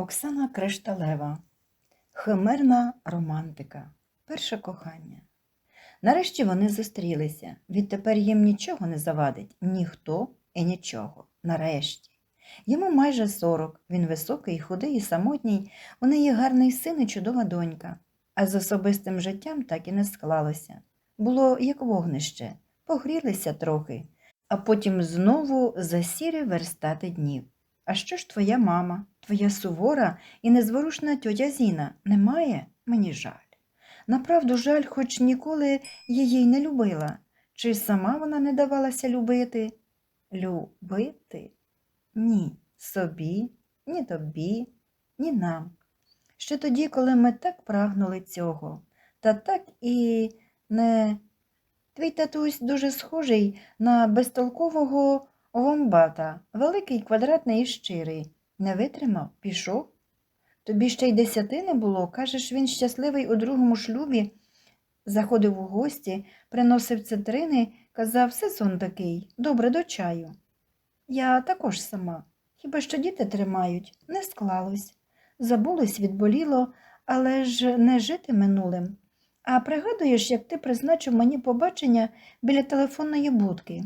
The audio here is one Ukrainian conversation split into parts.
Оксана Кришталева. Химерна романтика. Перше кохання. Нарешті вони зустрілися. Відтепер їм нічого не завадить, ніхто і нічого. Нарешті. Йому майже сорок, він високий, худий і самотній, у неї гарний син і чудова донька. А з особистим життям так і не склалося. Було як вогнище, погрілися трохи, а потім знову засірі верстати днів. А що ж твоя мама, твоя сувора і незворушна тьотя Зіна? Немає? Мені жаль. Направду жаль, хоч ніколи її не любила. Чи сама вона не давалася любити? Любити? Ні собі, ні тобі, ні нам. Ще тоді, коли ми так прагнули цього, та так і не. Твій татусь дуже схожий на безтолкового вомбата, великий, квадратний і щирий. Не витримав, пішов. Тобі ще й десяти не було. Кажеш, він щасливий у другому шлюбі. Заходив у гості, приносив цитрини, казав, сезон такий, добре до чаю. Я також сама. Хіба що діти тримають, не склалось. Забулось, відболіло, але ж не жити минулим. А пригадуєш, як ти призначив мені побачення біля телефонної будки?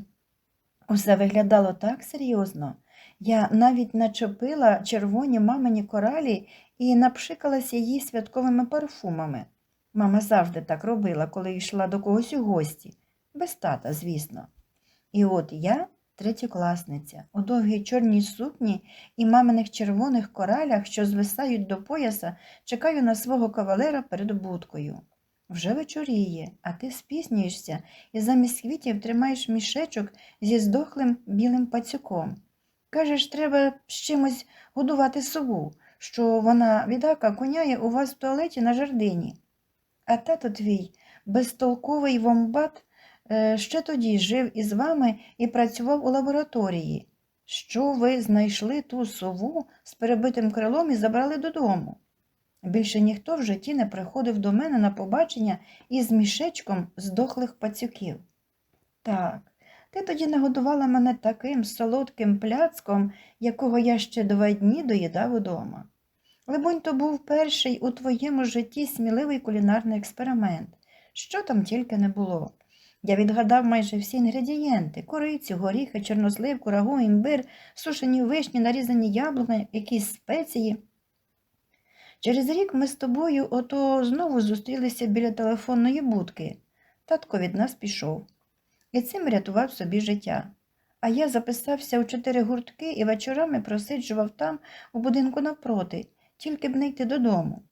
Усе виглядало так серйозно. Я навіть начепила червоні мамині коралі і напшикалася її святковими парфумами. Мама завжди так робила, коли йшла до когось у гості, без тата, звісно. І от я, третьокласниця, у довгій чорній сукні і маминих червоних коралях, що звисають до пояса, чекаю на свого кавалера перед будкою. Вже вечоріє, а ти спізнюєшся і замість квітів тримаєш мішечок зі здохлим білим пацюком. Кажеш, треба з чимось годувати сову, що вона відака коняє у вас в туалеті на жердині. А тато твій, безтолковий вомбат, е, ще тоді жив із вами і працював у лабораторії. Що ви знайшли ту сову з перебитим крилом і забрали додому? Більше ніхто в житті не приходив до мене на побачення із мішечком здохлих пацюків. Так, ти тоді нагодувала мене таким солодким пляцком, якого я ще два дні доїдав удома. Либонь, то був перший у твоєму житті сміливий кулінарний експеримент. Що там тільки не було. Я відгадав майже всі інгредієнти корицю, горіхи, чорнослив, курагу, імбир, сушені вишні, нарізані яблука, якісь спеції. Через рік ми з тобою ото знову зустрілися біля телефонної будки. Татко від нас пішов. І цим рятував собі життя. А я записався у чотири гуртки і вечорами просиджував там, у будинку навпроти, тільки б не йти додому.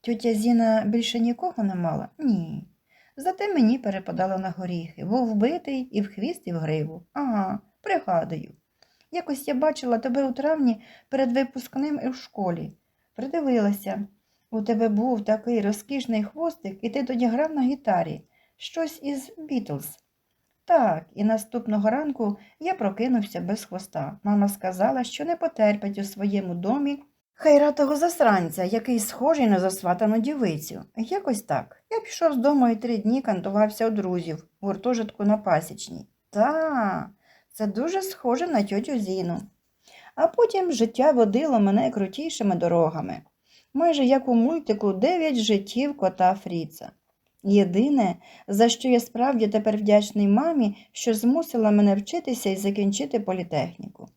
Тьотя Зіна більше нікого не мала? Ні. Зате мені перепадало на горіхи, був вбитий і в хвіст, і в гриву. Ага, пригадую. Якось я бачила тебе у травні перед випускним і в школі. Придивилася. У тебе був такий розкішний хвостик, і ти тоді грав на гітарі. Щось із Бітлз. Так, і наступного ранку я прокинувся без хвоста. Мама сказала, що не потерпить у своєму домі хайратого засранця, який схожий на засватану дівицю. Якось так. Я пішов з дому і три дні кантувався у друзів в гуртожитку на пасічній. Та, це дуже схоже на тьотю Зіну. А потім життя водило мене крутішими дорогами. Майже як у мультику дев'ять життів кота Фріца. Єдине, за що я справді тепер вдячний мамі, що змусила мене вчитися і закінчити політехніку.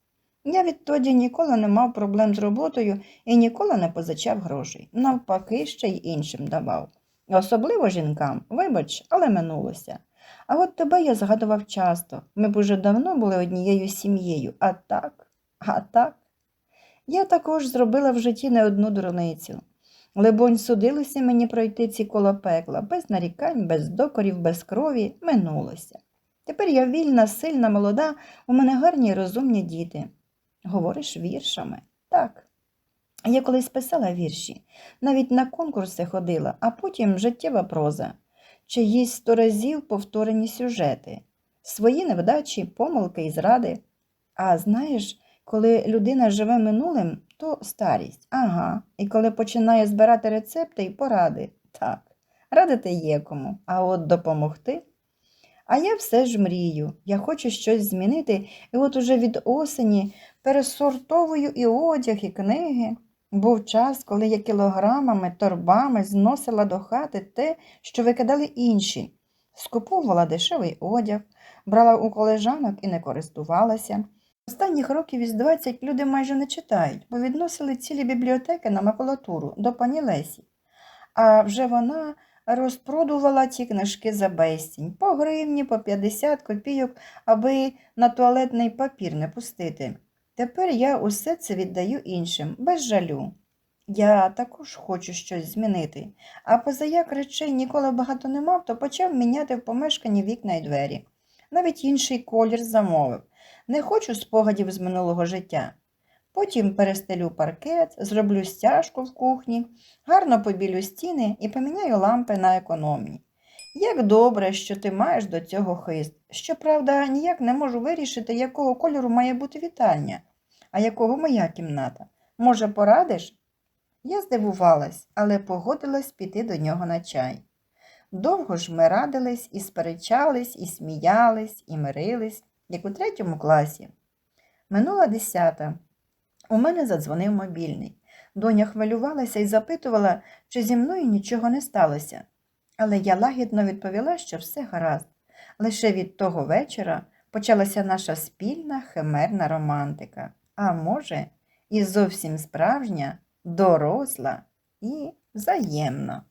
Я відтоді ніколи не мав проблем з роботою і ніколи не позичав грошей. Навпаки, ще й іншим давав. Особливо жінкам, вибач, але минулося. А от тебе я згадував часто. Ми б уже давно були однією сім'єю, а так, а так. Я також зробила в житті не одну дурницю. Либонь, судилося мені пройти ці коло пекла, без нарікань, без докорів, без крові, минулося. Тепер я вільна, сильна, молода, у мене гарні розумні діти. Говориш віршами? Так. Я колись писала вірші, навіть на конкурси ходила, а потім життєва проза, чиїсь сто разів повторені сюжети, свої невдачі, помилки і зради. А знаєш, коли людина живе минулим, то старість. Ага. І коли починає збирати рецепти і поради. Так, радити є кому, а от допомогти. А я все ж мрію. Я хочу щось змінити, і от уже від осені пересортовую і одяг, і книги. Був час, коли я кілограмами, торбами зносила до хати те, що викидали інші, скуповувала дешевий одяг, брала у колежанок і не користувалася. Останніх років із 20 люди майже не читають, бо відносили цілі бібліотеки на макулатуру до пані Лесі. А вже вона розпродувала ці книжки за безцінь, по гривні, по 50 копійок, аби на туалетний папір не пустити. Тепер я усе це віддаю іншим, без жалю. Я також хочу щось змінити, а позаяк речей ніколи багато не мав, то почав міняти в помешканні вікна й двері. Навіть інший колір замовив. Не хочу спогадів з минулого життя. Потім перестелю паркет, зроблю стяжку в кухні, гарно побілю стіни і поміняю лампи на економні. Як добре, що ти маєш до цього хист. Щоправда, ніяк не можу вирішити, якого кольору має бути вітальня, а якого моя кімната. Може, порадиш? Я здивувалась, але погодилась піти до нього на чай. Довго ж ми радились і сперечались, і сміялись, і мирились, як у третьому класі. Минула десята. У мене задзвонив мобільний. Доня хвилювалася і запитувала, чи зі мною нічого не сталося. Але я лагідно відповіла, що все гаразд. Лише від того вечора почалася наша спільна химерна романтика, а може, і зовсім справжня, доросла і взаємна.